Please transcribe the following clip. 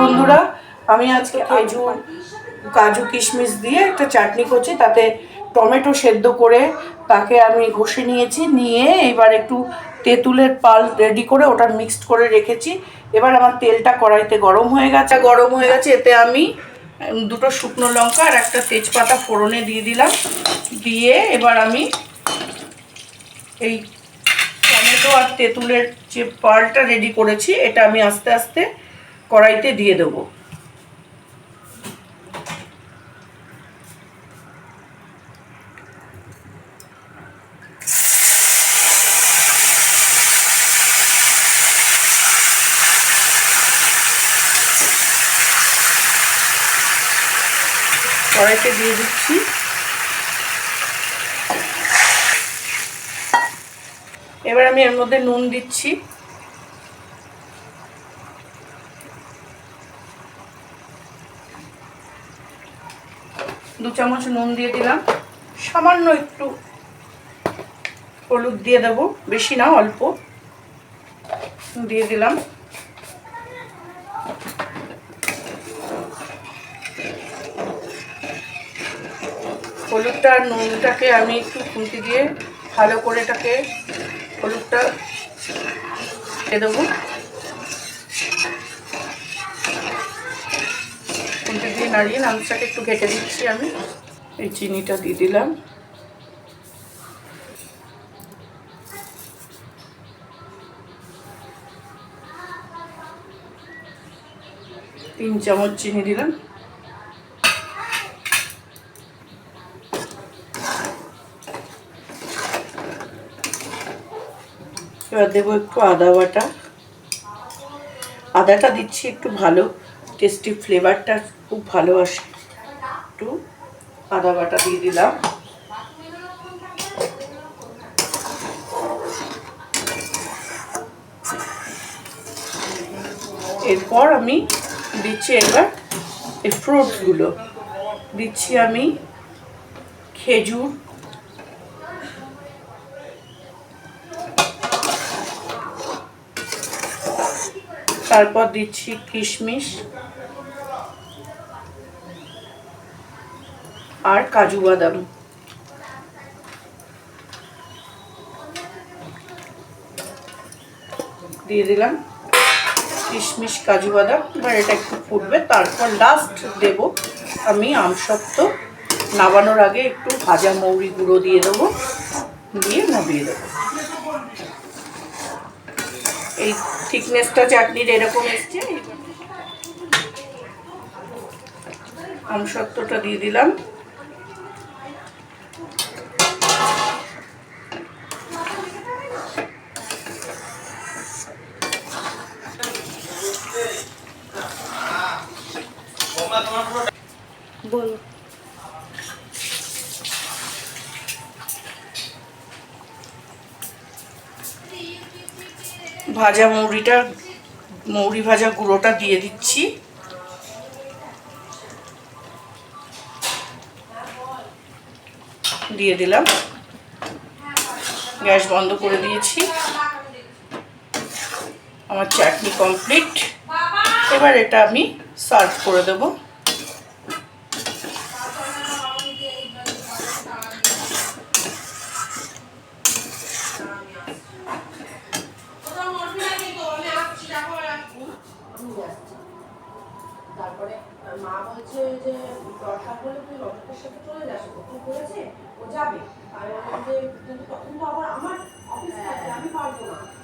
বন্ধুরা, আমি আজকে কাজু কাজু কিশমিশ দিয়ে একটা চাটনি করছি, তাতে টমেটো সেদ্ধ করে তাকে আমি ঘষে নিয়েছি, নিয়ে এবার একটু তেঁতুলের পাল রেডি করে ওটা মিক্সড করে রেখেছি। এবার আমার তেলটা কড়াইতে গরম হয়ে গেছে, গরম হয়ে গেছে, এতে আমি দুটো শুকনো লঙ্কা আর একটা তেজপাতা ফোড়নে দিয়ে দিলাম। দিয়ে এবার আমি এই টমেটো আর তেঁতুলের যে পালটা রেডি করেছি, এটা আমি আস্তে আস্তে কড়াইতে দিয়ে দেবো। কড়াইতে দিয়ে দিচ্ছি। এবার আমি এর মধ্যে নুন দিচ্ছি। দু চামচ নুন দিয়ে দিলাম। সামান্য একটু হলুদ দিয়ে দেবো, বেশি না, অল্প দিয়ে দিলাম। হলুদটা আর নুনটাকে আমি একটু খুন্তি দিয়ে ভালো করে এটাকে হলুদটা দিয়ে দেবো। নাড়িয়ে নামচাকে একটু ঘেটে দিচ্ছি আমি। এই চিনিটা দিয়ে দিলাম। তিন চামচ চিনি দিলাম। এবার দেবো একটু আদা বাটা। আদাটা দিচ্ছি একটু ভালো। টেস্টি ফ্লেভারটা খুব ভালো আসে। একটু আদা বাটা দিয়ে দিলাম। এরপর আমি দিচ্ছি এবার এই ফ্রুটসগুলো দিচ্ছি আমি খেজুর তারপর দিচ্ছি কিশমিশ আর কাজু বাদাম। দিয়ে দিলাম কিশমিশ, কাজু বাদাম। এবার এটা একটু ফুটবে, তারপর লাস্ট দেব আমি আমসত্ত্ব নাবানোর আগে একটু ভাজা মৌরি গুঁড়ো দিয়ে দেবো, দিয়ে নামিয়ে দেবো। এই থিকনেসটা চাটনির এরকম এসছে আমসত্ত্বটা দিয়ে দিলাম। বলো। ভাজা মৌরিটা, মৌরি ভাজা গুঁড়োটা দিয়ে দিচ্ছি। দিয়ে দিলাম। গ্যাস বন্ধ করে দিয়েছি। আমার চাটনি কমপ্লিট। এবার এটা আমি সার্ভ করে দেবো। আসার পরে তুই রজতের সাথে চলে যাস ও বলেছে ও যাবে। আর আমার যে কিন্তু তখন তো আবার আমার অফিস থাকবে আমি পারব না।